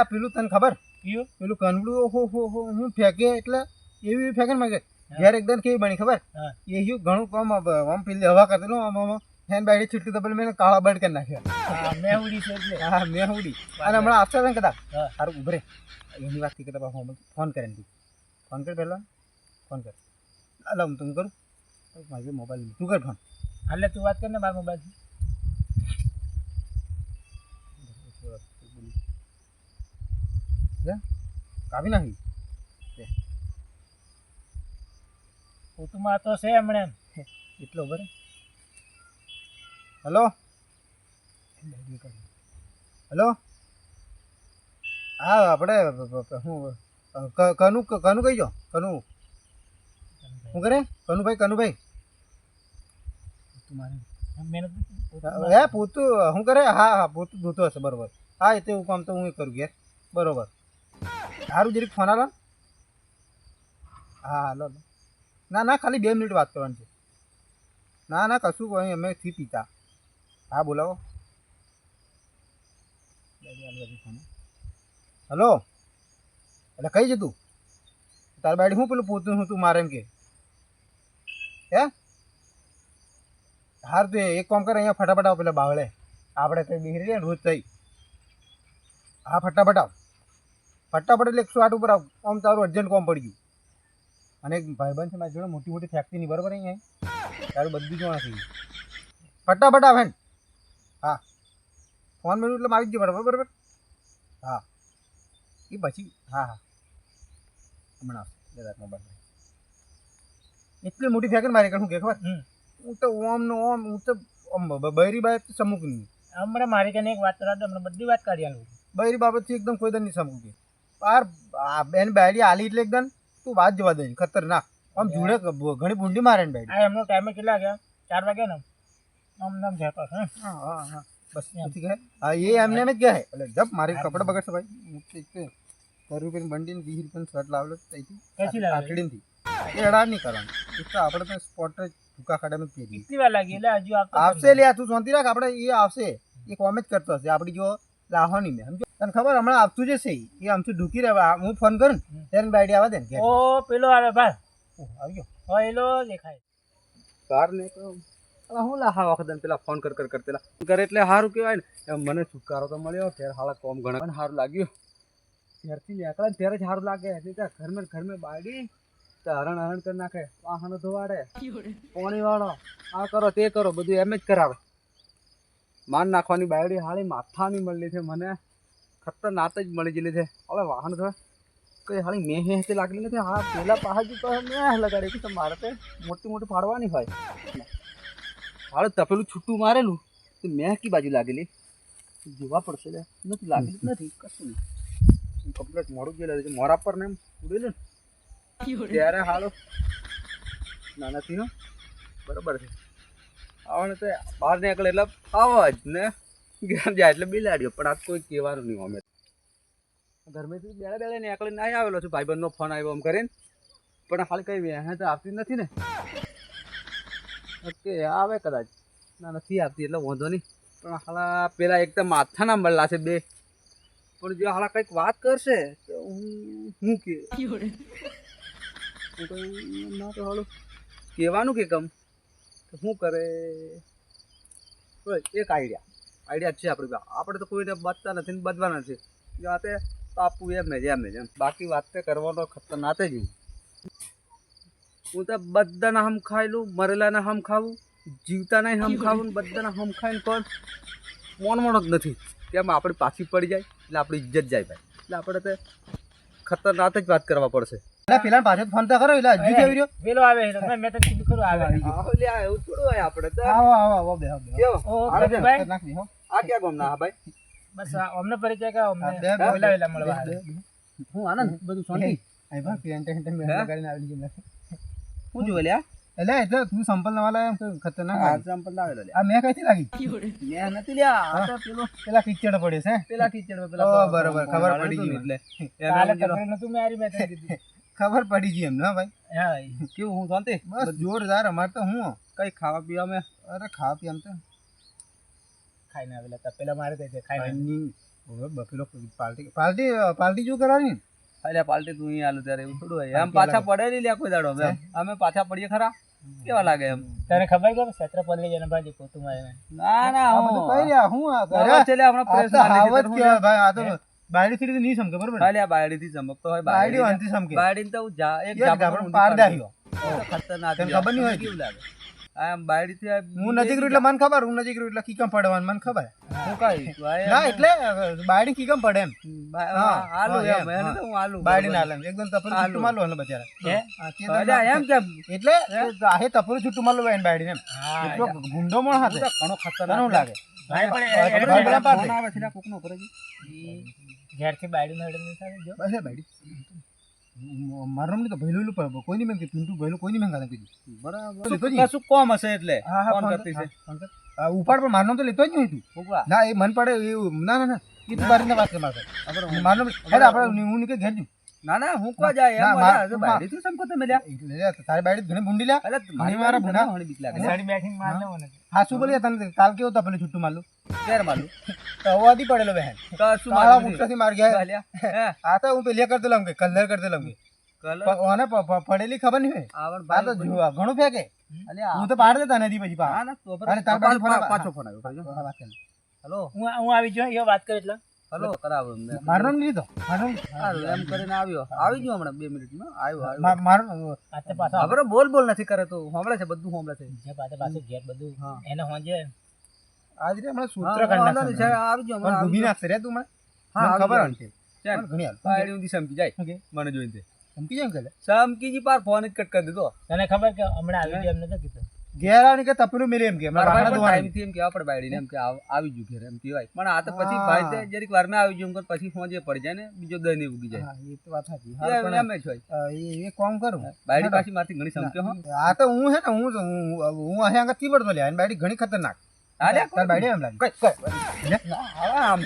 આ પેલું તને ખબર? કયું? પેલું કનડું ઓહો હો હો હું ફેંકે એટલે એવી ફેંકે ને માગે ઘેર એકદમ કેવી બની ખબર? હા. એ હ્યું ઘણું કામ આમ- પેલી હવા કરતો આમ આમ હેન બાઈડી છૂટતી તો પેલું મેં કાળા બંધ કરી નાખ્યા. મેં ઉડી છે એટલે. હા મેં ઉડી. અને હમણાં આપશે ને કદાચ? હા. સારું ઉભરે. એની વાત કરતા ફોન ફોન કરે ને ફોન કર પહેલાં. ફોન કર. અલા હું તું કરું. મારી મોબાઈલ તું કર ફોન. હાલે તું વાત કર ને મારા મોબાઈલ કાપી નાખી. કુટુંબમાં તો છે હમણે. એટલો બરે હલો? હલો? હા આપણે હું કનુ કનુ કહીજો કનુ. શું કરે કનુભાઈ કનુભાઈ. હે પૂતું શું કરે હા હા પૂતું ધોતો હશે બરોબર. હા એ તો એવું કામ તો હું કરું ઘેર. બરોબર. સારું જરીક ફોન આલો. હા, હાલો. ના ના, ખાલી બે મિનિટ વાત કરવાની છે. ના ના, કશું કોઈ અમે થી પીતા. હા, બોલાવો. હલો. એટલે કઈ જતું તાર બાડી હું પેલું પોતું હું તું મારે એમ કે? હે? હાર તો એક કામ કરે, અહીંયા ફટાફટ આવ પેલા બાવળે. આપણે કંઈ બિહરી રોજ થઈ હા, ફટાફટ આવ. ફટાફટ એટલે એકસો આઠ ઉપર આમ તારું અર્જન્ટ કોમ પડી ગયું. અને એક ભાઈબંધ છે મારી જોડે મોટી મોટી ફેક્ટરી ની બરાબર અહીંયા? તારું બધું જોવા થઈ ગયું ફટાફટ આવે ને હા. ફોન મેળવું એટલે આવી જ ગયો બરાબર બરાબર? હા. એ પછી હા હા. હમણાં આવશે. દાદા મોબાઈલ એટલી મોટી ફેક્ટરી મારી કણ હું કે ખબર? હું તો ઓમ નો ઓમ હું તો બૈરી બાબત સમુક નહીં હમણાં મારી કને એક વાત કરા તો હમણાં બધી વાત કાઢી આલું બૈરી બાબતથી એકદમ કોઈ દર નહીં સમુક. બાર બેન બાયડી આલી એટલે એકદમ તું વાત જવા દે ખતરનાક. આમ જોડે ઘણી બુંડી મારે ને બાયડી. એમનો ટાઈમે કેટલા ગયા ચાર વાગે ને? આમ નામ જતો હે હા હા. બસ નથી કહે હા એ એમને એમ જ કહે. એટલે જપ મારી કપડા બગડશે ભાઈ. હું તો એક સો રૂપિયાની બંડી ને વીસ રૂપિયાનું શર્ટ લાવેલો ત્યાંથી. કઈથી લાવેલો? આઠડીથી એ અડાર નહીં કરવાનું. તો આપણે તો સ્પોટ ભૂકા ખાડામાં જ પહેરીએ. કેટલી વાર લાગી? એટલે હજુ આવશે લે તું શાંતિ રાખ. આપણે એ આવશે. એ કોમેન્ટ કરતો હશે. આપણી જો લાવવાની મેં સમજો? તને ખબર હમણાં આવતું જશે છે એ આમથી ઢૂકી રહેવા. હું ફોન કરું ને ત્યારે બાઈડી આવે દે ને ઓ પેલો આવે ભાઈ. આવી ગયો. હા એલો દેખાય. કાર ને તો અલા હું લા હા વખત પેલા ફોન કર કર કર પેલા કરે એટલે સારું કહેવાય ને. મને છુટકારો તો મળ્યો ત્યારે હાલા કોમ ઘણા. પણ સારું લાગ્યું. ત્યારથી નીકળે ને ત્યારે જ સારું લાગે. એટલે ત્યાં ઘરમાં ઘરમાં બાયડી હરણ હરણ કરી નાખે. વાહનો ધોવાડે. પાણી વાળો. આ કરો તે કરો બધું એમ જ કરાવે. માન નાખવાની બાયડી હાળી માથાની મળી છે મને. ખતરનાક જ મળી ગયેલી છે. હવે વાહન ધોવા કઈ હાલી મેં હે તે લાગેલી નથી. હા પેલા પહાડી તો મેં લગાડી કે મારે તે મોટી મોટી ફાડવાની હોય. હાલ તપેલું છૂટું મારેલું. તો મેં કી બાજુ લાગેલી. જોવા પડશે લે નથી લાગેલી. નથી કશું નહીં. કમ્પ્લેટ મોડું ગયેલું છે. મોરા પર ને એમ ઉડેલું ને. ત્યારે હાલો. નાનાથી નો. બરોબર છે. આવને તો બહાર નીકળે એટલે આવો જ ને. ઘેર જાય એટલે બિલાડ્યો પણ આ કોઈ કહેવાનું નહીં અમે. ઘરમેથી બેળે બેળે નીકળીને નહીં આવેલો છું. ભાઈબંધનો ફોન આવ્યો એમ કરીને. પણ હાલ કઈ વ્યાહ તો આવતી નથી ને. ઓકે, આવે કદાચ. ના, નથી આવતી એટલે વાંધો નહીં. પણ હાલા, પેલા એક તો માથાના મળલા છે બે. પણ જો હાલા કંઈક વાત કરશે તો હું હું કે. ના તો હાલો. કહેવાનું કે કમ? શું કરે? એક આઈડિયા આઈડિયા છે આપણી પાસે. આપણે તો કોઈને બચતા નથી ને બચવાના છે. જાતે પાપું એમ જ એમ જ. એમ. બાકી વાત તો કરવાનો ખતરનાક જ હું. તો બધાના હમ ખાઈ લઉં મરેલાના હમ ખાવું જીવતાના હમ ખાવું ને બધાના હમ ખાઈને પણ મોન મોણ જ નથી. કેમ આપણે પાછી પડી જાય? એટલે આપણી ઇજ્જત જાય ભાઈ. એટલે આપણે તો ખતરનાક જ વાત કરવા પડશે. પેલા પાછો ફોન તો કરો એટલે હજુ કેવી રહ્યો? પેલો આવે એટલે મેં તને કીધું ખરું આવે એવું થોડું આપણે તો. આવો આવો આવો બે આવો આવે. ખતરનાક નહીં હો. આ ક્યાં ગામના હા ભાઈ? બસ અમને પરિચય કે અમને બે- બે- વેલા વેલા મળવા હું આનંદ બધું શાંતિ? હું જો લ્યા? એટલે એટલે તું સંપલ એમ કોઈ ખતરનાક આ સંપલ લાવેલો લ્યા. આ મેં કઈથી લાગી? મેં નથી લ્યા. આ તો પેલો પેલા કિચડ પડ્યો છે પેલા કિચડ પેલા બરોબર ખબર પડી ગઈ એટલે. કાલે ખબર નતું મેં હારી મેં કીધું. ખબર પડી ગઈ એમ ના ભાઈ. હા કેવું હું શાંતિ? બસ જોરદાર અમાર તો હું? કઈ ખાવા પીવા મેં અરે ખાવા પીવા તો ખાઈને આવેલા હતા. પેલા મારે ત્યાં ખાઈને બફેલો પાર્ટી પાર્ટી પાર્ટી જો કરવાની ને? અલ્યા પાલટી તું અહીં આલું ત્યારે એવું થોડું હોય. આમ પાછા પડે નહીં લ્યા કોઈ દાડો. હવે અમે પાછા પડીએ ખરા? કેવા લાગે એમ? તને ખબર કે છત્રપલ્લી જને પોતું મારે ના ના હું કઈ રહ્યા. હું આ કરે? હવે છેલ્લે હમણાં આ તો મારી છે હાવજ તો હું કહેવાય ભાઈ આ તો બાયડી થી નહીં સમકે બરોબર? ને? બાયડી થી સમકતો હોય બાયડી બાયડી સમકે. બાયડી તો જા એક એક જ ઝાપટ પાર. તો ખતરનાક ખબર નહીં હોય? કેવું લાગે? આમ આ હું નજીક રહ્યું એટલે મને ખબર હું નજીક રહ્યું એટલે કીકમ પડવાનું મને ખબર. કાંઈ? એમ- ના એટલે બાયડી કીકમ પડે એમ. હા, આલુ એમ, એને તો હું આલુ બાયડી ના બરોબર. એકદમ તપરું. છૂટું માલું એને બચારા હે? હા, એમ કેમ? એટલે આહે તપરું છૂટું માલું એને બાયડીને એમ. એટલો ગુંડો મણ હાથે ઘણો ખતરનાક લાગે. ઘેરથી બાયડી નડે નહીં થાય જો. બસ બાયડી. મારું તો ભૈલું પણ કોઈ નહીં મેં પિન્ટુ ભૈલું કોઈ નહીં મેં કીધું? બરાબર. તો લીધો કશું કોમ હશે એટલે? હા હા ફોન કરતી છે. ઉપાડ પણ મારનો તો લેતો જ નહીં તું. ના એ મન પડે એ ના ના ના. એ તું બારીને વાત કર મારે ખબર અરે આપણે હું નીકળી ઘેર જઉં. ના ના હું કો જાય? ના, એમ. હજુ બાયડીથી સમકો તમે લ્યા. લે, તારી બાયડી ઘણી ભૂંડી લ્યા. અરે મારી મારા ભૂંડા. ઘણી બીક લાગે સાડી બેઠી મારને લેવો ને હા શું બોલ્યા તને કાલ કેવું તપેલું છુટું માલું કેર માલું તો અવાદી પડેલો બહેન તો શું મારા. મુઠ્ઠીથી માર ગયા. આ તો હું પેલી કરતો લઉં કે કલર કરતો લઉં કે. ઓને પડેલી ખબર નહીં આ તો ભાઈ ઘણું ફેંકે. અલ્યા, હું તો પાડ દેતા નથી પછી પા ના, ના, તો અરે બરાબર. તાર. પાછો ફોન આવ્યો. હલો? હું હું આવી જો એ વાત કર એટલે. હલો કરાવો મારનો મારું લીધો? મારનો એમ કરીને આવ્યો. આવી ગયો હમણાં બે મિનિટમાં. આવ્યો આવ્યો. મારું પાછો હવે બોલ બોલ નથી કરે તો હોમળે છે બધું હોમળે છે. જે પાછે પાછે ઘેર બધું એને હોંજે આજ રે હમણાં હા, સૂત્ર કાઢી વાંધો છે, આવી ગયો હમણાં ડૂબી નાખશે રે તું મને હા, ખબર. હતી ચાલ. ઘણી હાલ. પાડી ઊંધી સમકી જાય. મને જોઈને સમકી જાય કે સમકીજી પાર ફોન જ કટ કરી દીધો. તને ખબર કે હમણાં આવી ગયો એમને તો કીધું? ઘેર આવીને કે તપનું મિલે એમ કે મારા. પણ ટાઈમથી એમ. કહેવા પડે બાયડીને એમ કે આવી ગયું ઘેર એમ કહેવાય. પણ આ તો પછી ભાઈ તે જરીક વારમાં આવી ગયું એમ પછી ફોન જે પડી જાય ને બીજો દહીં ઉગી જાય. એ તો વાત સાચી. હા, પણ, એમ જ હોય. એ કામ કરું. બાયડી પાછી મારથી ઘણી સમક્યો હો. આ તો હું હે ને હું હું હું અહીં આગળ તીવડ પડતો લે અને બાયડી ઘણી ખતરનાક. અરે તાર બાયડી એમ લાગે. કઈ કઈ. આમ.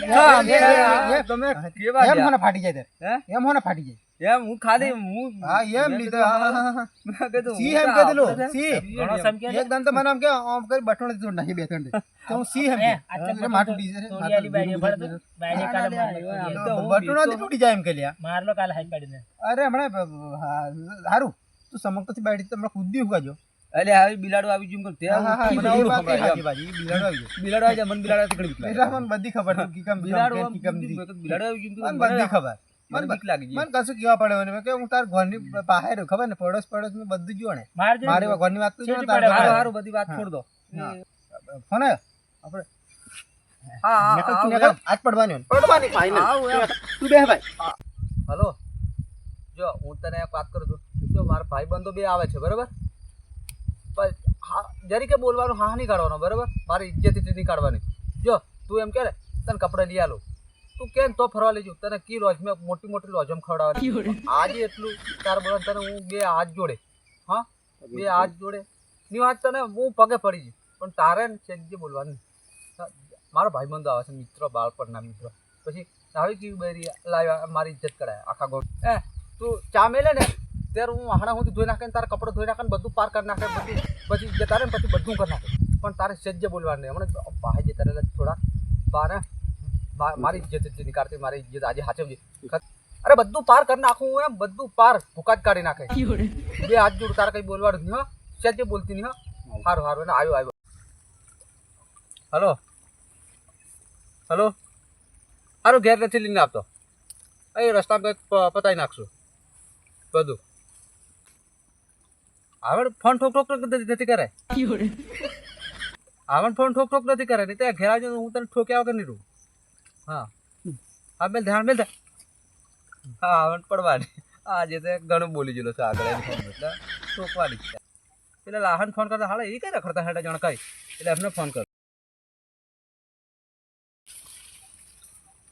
કેવા? હોને ફાટી જાય એમ મને ફાટી જાય. એમ હું ખાલી હું? હા એમ લીધો. સી એમ તો છે. સી. ઘણો સમકે એક દાન તો મને આમ કે આમ કરી બટણ જ નાખી બે ત્રણ તો હું સી એમ કે. એટલે જાય, તોડિયાની બાયડી માથું ભરતો બાયડી કાલે. તો બટણ બીતો- તૂટી જાય એમ કે લ્યા મારલો કાલે હાઈ પાડીને અરે હમણાં બ- હા, સારું તું સમકતોથી બાયડી તો હમણાં કૂદી ઉગાજો અલે આવી બિલાડો આવી કે. બાજી, ઈ બિલાડો આવી. બિલાડો આવી મને બિલાડો બધી ખબર છે, કી કેમ બિલાડો કી બિલાડો આવી કે મને બધી ખબર. મને બીક લાગી મને કશું કેવા પડે મને. કે હું તાર ઘરની રહ્યો ખબર ને? પડોશ પડોશ મેં બધું જો ને મારી ઘરની વાત તો જો ને તાર હારું બધી વાત છોડ દો. ફોન. આજ પડવાની પડવાની. તું બે ભાઈ. હલો. જો હું તને એક વાત કરું છું. જો મારા ભાઈબંધો બે આવે છે બરાબર? પણ હા જરીકે બોલવાનું હા નહીં કાઢવાનો બરાબર? મારી ઇજ્જત નહીં કાઢવાની. જો તું એમ કે તને કપડાં લઈ આલું. તું કેમ તો ફરવા લઈ જઉં? તને કી લોજ મેં મોટી મોટી લોજમ ખવડાવવાની આજે એટલું. તાર બોલો તને હું બે હાથ જોડે. હા? બે હાથ જોડે. ની વાત તને હું પગે પડી જઈ પણ તારે ને છે જે બોલવાનું મારો ભાઈબંધો આવે છે મિત્ર બાળપણના મિત્ર. પછી આવી કેવી બેરી લાવ્યા? મારી ઇજ્જત કરાય આખા ગોળ એ તું ચા મેલે ને? ત્યારે હું હાણા હું ધોઈ નાખે ને તારા કપડાં ધોઈ નાખે બધું પાર કરી નાખે બધું પછી જે તારે ને પછી બધું કરી નાખે. પણ તારે સજ્જ બોલવાનું હમણાં ભાઈ જતા રહેલા થોડા બહાર હે, બા- મારી ઇજ્જત જ નીકાળતી મારી ઇજ્જત આજે હાચવજે. અરે બધું પાર કરી નાખું એમ બધું પાર ભૂકા જ કાઢી નાખે. બે હાથ જોડ તારે કઈ બોલવાનું નહીં હો. જે બોલતી નહીં સારું સારું એને આવ્યો આવ્યો. હલો. હલો. સારું ઘેર નથી લઈને આપતો એ રસ્તામાં કંઈક પતાવી નાખશું. બધું. આવડ ફોન ઠોક ઠોક નથી કરે આવડ ફોન ઠોક ઠોક નથી કરે નહીં ત્યાં ઘેર આવજો હું તને ઠોક્યા વગર નહીં રહું. હા. હા બેલ ધ્યાન બેલ હા આવડ પડવાની. આજે તો ઘણું બોલી ગયેલો છે આગળ એટલે. ઠોકવાની છે. પેલા લાહન ફોન કરતા હાલે એ કઈ રખડતા હેઠળ જણ કઈ? એટલે એમને ફોન કર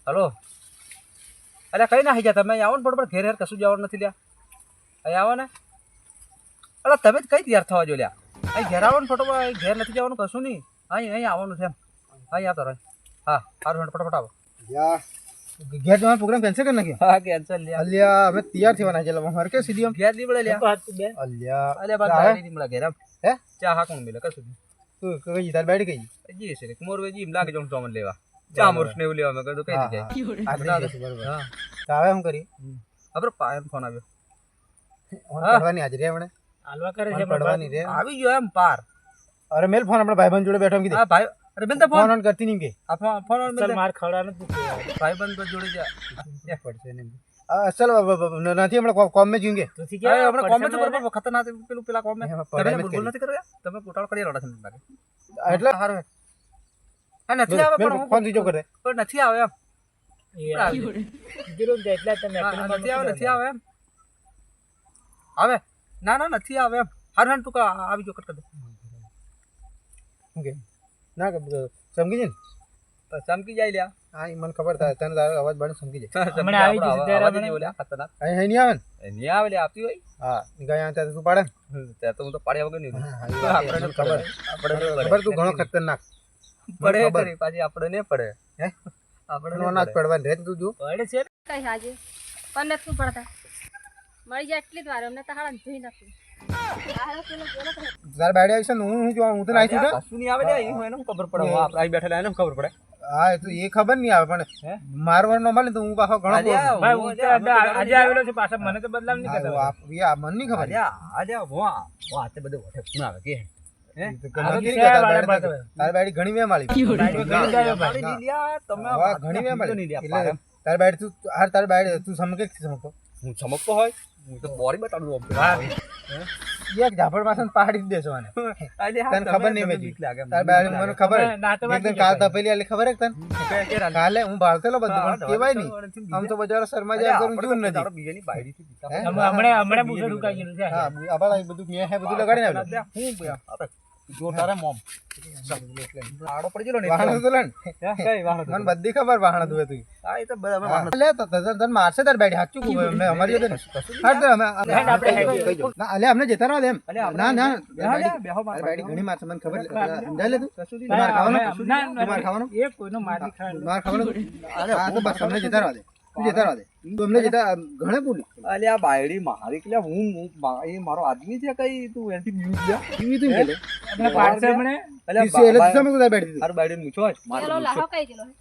હલો? અરે કઈ ના ગયા તમે? આવો ને બરોબર ઘેર ઘેર કશું જવાનું નથી લ્યા. અહીં આવો ને. અરે તમે જ કઈ તૈયાર થવા જો લ્યા? અહીં ઘેર આવો ને અહીં ઘેર નથી જવાનું કશું નહીં. અહીં અહીં આવવાનું છે એમ. અહીં આવતો રહે હા સારું ફટાફટ આવો. યા. ઘેર જવાનો પ્રોગ્રામ કેન્સલ કરી નાખ્યો? હા કેન્સલ લ્યા. અલ્યા અમે તૈયાર થવાના છે એટલે મારે કે સીધી આમ ગેટ નહીં મળે લ્યા હાથ બે. અલ્યા અલ્યા બાદ? ગાડી નહીં મળે ઘેર હે? ચા હા કોણ મિલે? કશું તું કઈ તાર બેઠ ગઈ જી છે મોરવે જી એમ લાગે જો ચોમન લેવા. ચામુંડ ને લેવા મે કીધું કઈ હા, આ બરાબર. હા. તાવે હું કરી? આપણે પાયમ ફોન આવ્યો. ઓન પડવાની હાજરી હમણે? હાલવા કરે છે પડવાની રે. આવી ગયો એમ પાર. અરે મેલ ફોન આપણે ભાઈબંધ જોડે બેઠો એમ કીધું. હા ભાઈ અરે બેન તો ફોન. ઓન કરતી નહીં કે. આ ફોન ઓન ચાલ માર જ પૂછ્યું ભાઈ બંધ જોડે જા. પડશે ને આ અસલ નથી હમણાં કોમ- મેં જીવું કે તુથી અરે કે આપણે કોમે તો બરોબર ખતરનાક પેલું પેલા કોમે એમાં તમે બોલ નથી નથી યાર? તમે ગોટાળો કરી રહ્યા છો લાગે. એટલે? સારું હે. નથી આવે પણ ફોન સ્વિચ કરે. પણ નથી આવે એમ. એટલે તમે નથી આવે નથી આવે એમ. આવે. ના ના નથી આવે એમ. હાર હાર તું આવી જો કટ કર દે. શું કે ના કે સમજી જાય ને. તો ચમકી જાય લ્યા. હા એ મને ખબર થાય તને તારો અવાજ બને સમજી જાય. ચમકી આવી આપણો ત્યારે મને- એવો ખતરનાક અહીં અહીં નહીં આવે ને? એ નહીં આવે લે આપતી હોય. હા ગયા ત્યાં તું પાડે ત્યાં તો હું તો પાડ્યા વગર નહીં આપણે ખબર. આપણે ખબર. તું ઘણો ખતરનાક. પડે. કરી પાછી આપણે નહીં પડે. હે? આપણે નો અનાજ પડે. પડવાની રહે તું જો. પડે છે કઈ હાજે? પણ નથી પડતા. મળી જાય એટલી જ વાર અમને તો હાડા ધોઈ નાખ્યું તારે બાડી આવી છે હું હું જોવા હું તો નાઈ છું કશું નહીં આવે લ્યા, હું એને ખબર પડે? આપણે આવી બેઠેલા એને ખબર પડે? હા એ તો એ ખબર નહીં આવે પણ? મારવાર નો મળે તો હું પાછો ઘણો ભાઈ હું તો આજે આવેલો છે પાછા મને તો બદલાવ નહીં કરતા. આ- એ આ મને નહીં ખબર. આજે હું આ- હું આ તે બધું વઠે ખૂણ આવે કે. તારી બાડી ઘણી વેમ આલી. ઘણી વાત વેમ આલી. તારી તું હાર તારી બાડી તું સમકે કે સમકતો? હું ચમકતો હોય હું તો બોરી બતાડું આમ. એક ઝાપડ પાસે પાડી દેશો આને તને ખબર નહીં મેજી. તારી મને ખબર તમે ના તો એકદમ કાલ. તપેલી આલી ખબર હે તને. કાલે હું બાળતેલો બધું પણ કહેવાય નહીં. આમ તો બજારો શર્મા જાય કરું આપણે નથી. તારો બીજાની બાયડીથી થી હમણે હમણે હમણાં ઢુકાઈ ગયેલું છે. હા આબાળા બધું મે હે બધું લગાડીને આવ્યું. હું બે- જો તારે મોમ. આડો ખબર વાહણ તું તો અલે અમને જતા રહો એમ ના ના બેહો માર બાડી. ઘણી મારશે મને ખબર. સમજાય લે તું માર ખાવાનો. બસ અમને જતા રહો જતા રહો દે. જતા ઘણે બોલી. અલ્યા બાયડી મારી કે હું હું- એ મારો આદમી છે કઈ? તું ટીવી તું એટલે તું મૂછો જ. લાહો કઈ ગયેલો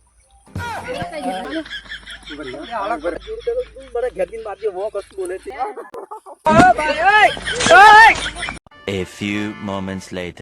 A few moments later.